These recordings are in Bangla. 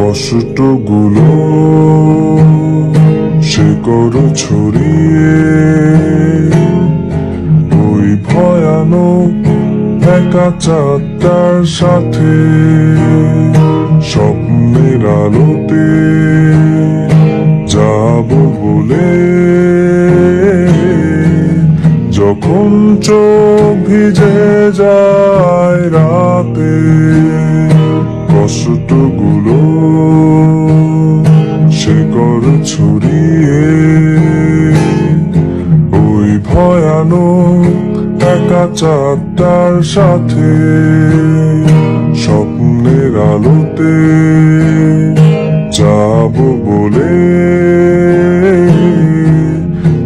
কষ্টগুলো সে করো ছড়িয়ে। ওই ভয়ানক একা চাঁদটার সাথে স্বপ্নের আলোতে যাব বলে যখন চোখ ভিজে যায় রাতে কষ্টগুলো সে কর ছড়িয়ে, ওই ভয়ানক একা চাঁদটার সাথে স্বপ্নের আলোতে যাব বলে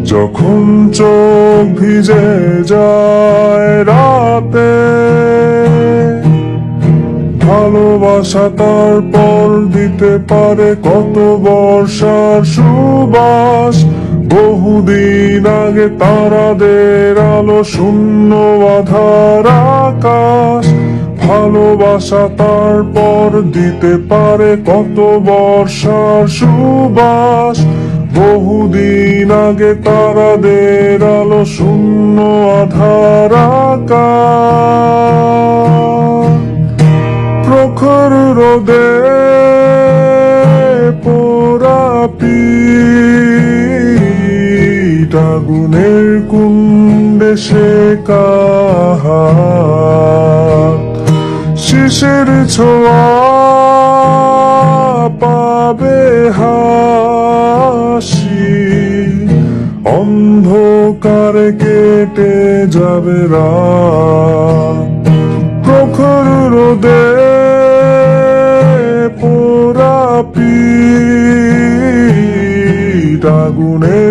যখন চোখ ভিজে যায় রাতে ভালোবাসা তারপর দিতে পারে কত বর্ষার সুবাস। বহুদিন আগে তারাদের আলো শূন্য আধার আকাশ। ভালোবাসা তারপর দিতে পারে কত বর্ষার সুবাস। বহুদিন আগে তারাদের আলো শূন্য আধার আকাশ। রোদে পোড়া পিঠ আগুনের কুণ্ডে সে শিশের ছোঁয়া পাবে হাসি। অন্ধকারে কেটে যাবে রাত। আগুনের